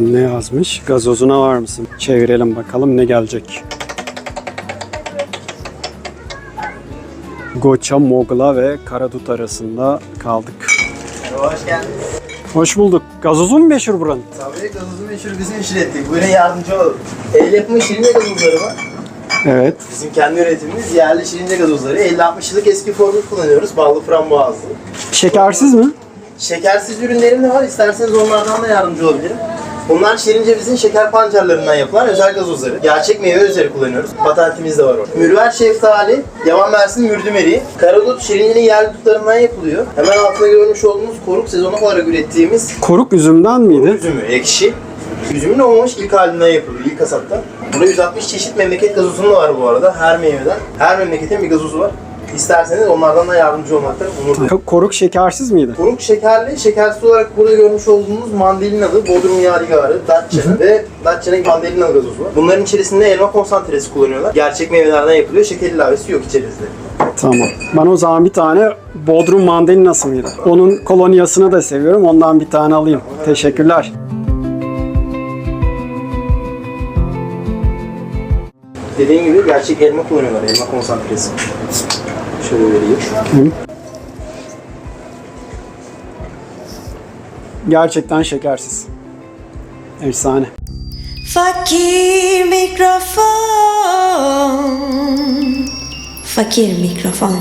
Ne yazmış? Gazozuna var mısın? Çevirelim bakalım ne gelecek. Goça, Mogla ve Karadut arasında kaldık. Hoş geldiniz. Hoş bulduk. Gazozu mu meşhur buranın? Tabii gazozu meşhur bizim işlettik. Buyurun yardımcı olalım. El yapımı şirince gazozları var. Evet. Bizim kendi üretimimiz yerli şirince gazozları. 50-60 yıllık eski formül kullanıyoruz. Ballı frambuazlı. Şekersiz mi? Şekersiz ürünlerim de var. İsterseniz onlardan da yardımcı olabilirim. Bunlar şirincemizin şeker pancarlarından yapılan özel gazozları. Gerçek meyve özleri kullanıyoruz. Patentimiz de var orada. Mürver şeftali, yavan mersin mürdüm eriği. Karadut şirincinin yerli dutlarından yapılıyor. Hemen altında görmüş olduğunuz koruk sezonu olarak ürettiğimiz Koruk üzümden miydi? üzümü, ekşi. Üzümün olmamış ilk halinden yapılıyor, ilk kasapta. Burada 160 çeşit memleket gazozun da var bu arada. Her meyveden. Her memleketin bir gazozu var. İsterseniz onlardan da yardımcı olmakta onur duyarım. Koruk şekersiz miydi? Koruk şekerli, şekersiz olarak burada görmüş olduğunuz mandalinalı, Bodrum Yadigarı, Datça'nın ve Datça'nın mandalinalı gazozu var. Bunların içerisinde elma konsantresi kullanıyorlar. Gerçek meyvelerden yapılıyor, şeker ilavesi yok içerisinde. Tamam. Ben o zaman bir tane Bodrum mandalinası mıydı? Onun kolonyasını da seviyorum. Ondan bir tane alayım. Teşekkürler. Dediğim gibi gerçek elma kullanıyorlar, elma konsantresi. Şöyle vereyim. Hı. Gerçekten şekersiz. Efsane. Fakir mikrofon Fakir mikrofon